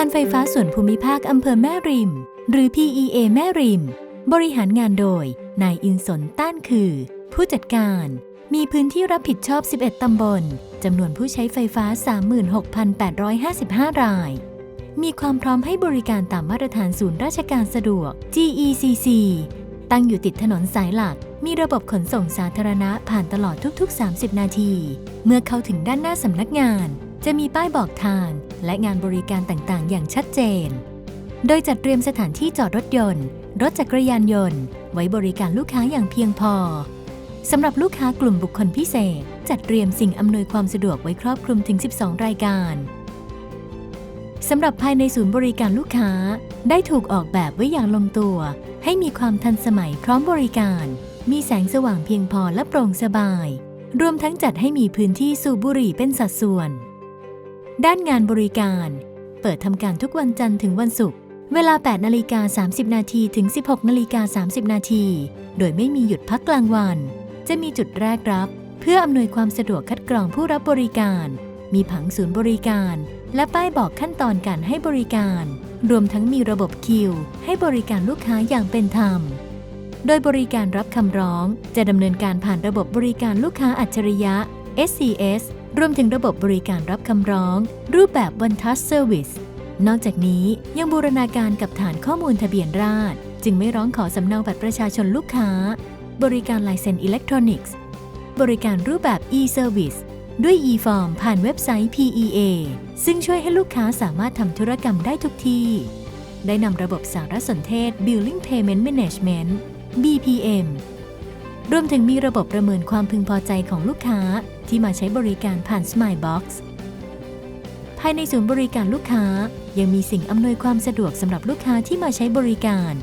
การไฟฟ้าส่วนภูมิภาคอำเภอแม่ริม หรือ PEA แม่ริม บริหารงานโดย นายอินสนต้านคือ ผู้จัดการ มีพื้นที่รับผิดชอบ 11 ตำบล จำนวนผู้ใช้ไฟฟ้า 36,855 ราย มีความพร้อมให้บริการตามมาตรฐานศูนย์ราชการสะดวก GECC ตั้งอยู่ติดถนนสายหลัก มีระบบขนส่งสาธารณะผ่านตลอดทุก ๆ 30 นาที เมื่อเข้าถึงด้านหน้าสำนักงาน จะมีป้ายบอกทางและงานบริการต่างๆ อย่างชัดเจน โดยจัดเตรียมสถานที่จอดรถยนต์ รถจักรยานยนต์ ไว้บริการลูกค้าอย่างเพียงพอสำหรับลูกค้ากลุ่มบุคคลพิเศษ จัดเตรียมสิ่งอำนวยความสะดวกไว้ครอบคลุมถึง 12 รายการสำหรับภายในศูนย์บริการลูกค้า ได้ถูกออกแบบไว้อย่างลงตัว ให้มีความทันสมัยพร้อมบริการ มีแสงสว่างเพียงพอและโปร่งสบาย รวมทั้งจัดให้มีพื้นที่สูบบุหรี่เป็นสัดส่วน ด้านงานบริการ เปิดทำการทุกวันจันทร์ถึงวันศุกร์ เวลา 8 นาฬิกา 30 นาทีถึง 16 นาฬิกา 30 นาที โดยไม่มีหยุดพักกลางวัน จะมีจุดแรกรับ เพื่ออำนวยความสะดวกคัดกรองผู้รับบริการ มีผังศูนย์บริการ และป้ายบอกขั้นตอนการให้บริการ รวมทั้งมีระบบคิว ให้บริการลูกค้าอย่างเป็นธรรม โดยบริการรับคำร้อง จะดำเนินการผ่านระบบบริการลูกค้าอัจฉริยะ SCS รวมถึงระบบบริการรับคำร้อง รูปแบบ One Touch Service นอกจากนี้ยังบูรณาการกับฐานข้อมูลทะเบียนราษฎรจึงไม่ร้องขอสำเนาบัตรประชาชนลูกค้า บริการลายเซ็นอิเล็กทรอนิกส์ บริการรูปแบบ e-service ด้วย e-form ผ่านเว็บไซต์ PEA ซึ่งช่วยให้ลูกค้าสามารถทำธุรกรรมได้ทุกที่ ได้นำระบบสารสนเทศ Billing Payment Management BPM รวมถึงมีระบบประเมินความพึงพอใจของลูกค้าที่มาใช้บริการผ่าน Smile Box ภายในศูนย์บริการลูกค้ายังมีสิ่งอำนวยความสะดวกสำหรับลูกค้าที่มาใช้บริการ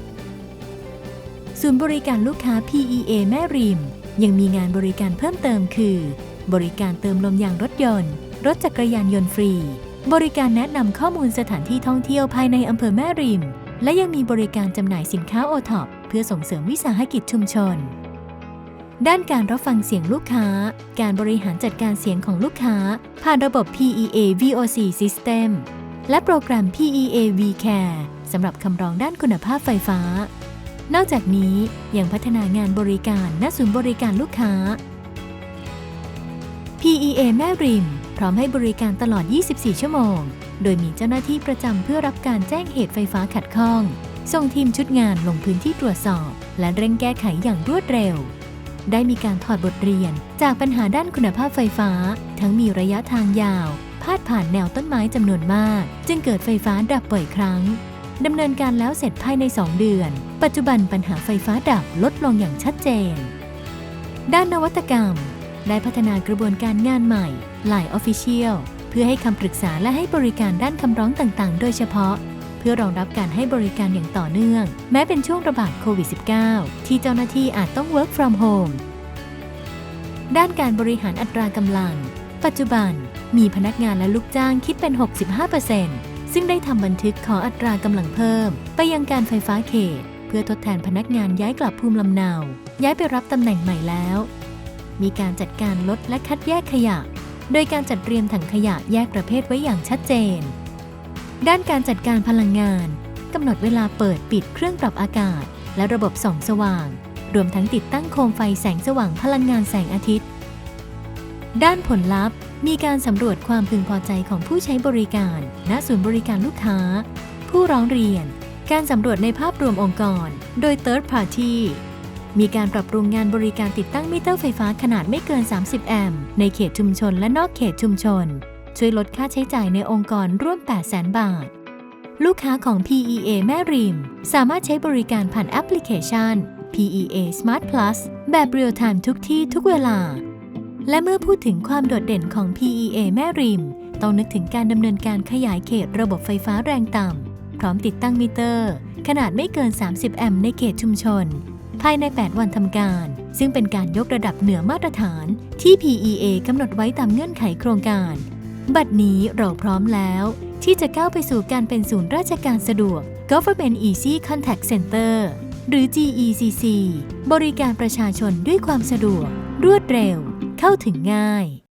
ศูนย์บริการลูกค้า PEA แม่ริม ยังมีงานบริการเพิ่มเติมคือ บริการเติมลมยางรถยนต์ รถจักรยานยนต์ฟรี บริการแนะนำข้อมูลสถานที่ท่องเที่ยวภายในอำเภอแม่ริม และยังมีบริการจำหน่ายสินค้าโอท็อปเพื่อส่งเสริมวิสาหกิจชุมชน ด้านการรับฟังเสียงลูกค้า การบริหารจัดการเสียงของลูกค้า ผ่านระบบ PEA VOC System และโปรแกรม PEA VCare สำหรับคำร้องด้านคุณภาพไฟฟ้า นอกจากนี้ยังพัฒนางานบริการณศูนย์บริการลูกค้า PEA แม่ริม พร้อมให้บริการตลอด 24 ชั่วโมง โดยมีเจ้าหน้าที่ประจำเพื่อรับการแจ้งเหตุไฟฟ้าขัดข้อง ส่งทีมชุดงานลงพื้นที่ตรวจสอบ และเร่งแก้ไขอย่างรวดเร็ว ได้มีการถอดบทเรียน จากปัญหาด้านคุณภาพไฟฟ้า ทั้งมีระยะทางยาว พาดผ่านแนวต้นไม้จำนวนมาก จึงเกิดไฟฟ้าดับบ่อยครั้งดำเนินการแล้วเสร็จภายใน 2 เดือน ปัจจุบันปัญหาไฟฟ้าดับลดลงอย่างชัดเจน ด้านนวัตกรรม ได้พัฒนากระบวนการงานใหม่ Line Official เพื่อให้คำปรึกษาและให้บริการด้านคำร้องต่างๆ โดยเฉพาะ พื่อรองรับการให้บริการอย่างต่อเนื่อง แม้เป็นช่วงระบาดโควิด -19 ที่เจ้าหน้าที่อาจต้อง work from home ด้านการบริหารอัตรากำลัง ปัจจุบันมีพนักงานและลูกจ้างคิดเป็น 65%ซึ่งได้ทำบันทึกขออัตรากำลังเพิ่ม ไปยังการไฟฟ้าเขต เพื่อทดแทนพนักงานย้ายกลับภูมิลำเนา ย้ายไปรับตำแหน่งใหม่แล้ว มีการจัดการลดและคัดแยกขยะ โดยการจัดเตรียมถังขยะแยกประเภทไว้อย่างชัดเจน ด้านการจัดการพลังงานกำหนดเวลาเปิดปิดเครื่องปรับอากาศ และระบบส่องสว่าง รวมทั้งติดตั้งโคมไฟแสงสว่างพลังงานแสงอาทิตย์ ด้านผลลัพธ์ มีการสำรวจความพึงพอใจของผู้ใช้บริการ ณศูนย์บริการลูกค้า ผู้ร้องเรียน การสำรวจในภาพรวมองค์กร โดย Third Party มีการปรับปรุงงานบริการติดตั้งมิเตอร์ไฟฟ้าขนาดไม่เกิน 30 แอมป์ในเขตชุมชนและนอกเขตชุมชน ช่วยลดค่าใช้จ่ายในองค์กรร่วม 800,000 บาท ลูกค้าของ PEA แม่ริม สามารถใช้บริการผ่านแอปพลิเคชัน PEA Smart Plus แบบเรียลไทม์ทุกที่ทุกเวลา และเมื่อพูดถึงความโดดเด่นของ PEA แม่ริม ต้องนึกถึงการดำเนินการขยายเขตระบบไฟฟ้าแรงต่ำ พร้อมติดตั้งมิเตอร์ ขนาดไม่เกิน 30 แอมป์ในเขตชุมชน ภายใน 8 วันทำการ ซึ่งเป็นการยกระดับเหนือมาตรฐานที่ PEA กำหนดไว้ตามเงื่อนไขโครงการ บัดนี้เราพร้อมแล้ว ที่จะก้าวไปสู่การเป็นศูนย์ราชการสะดวก Government Easy Contact Center หรือ GECC บริการประชาชนด้วยความสะดวก รวดเร็ว เข้าถึงง่าย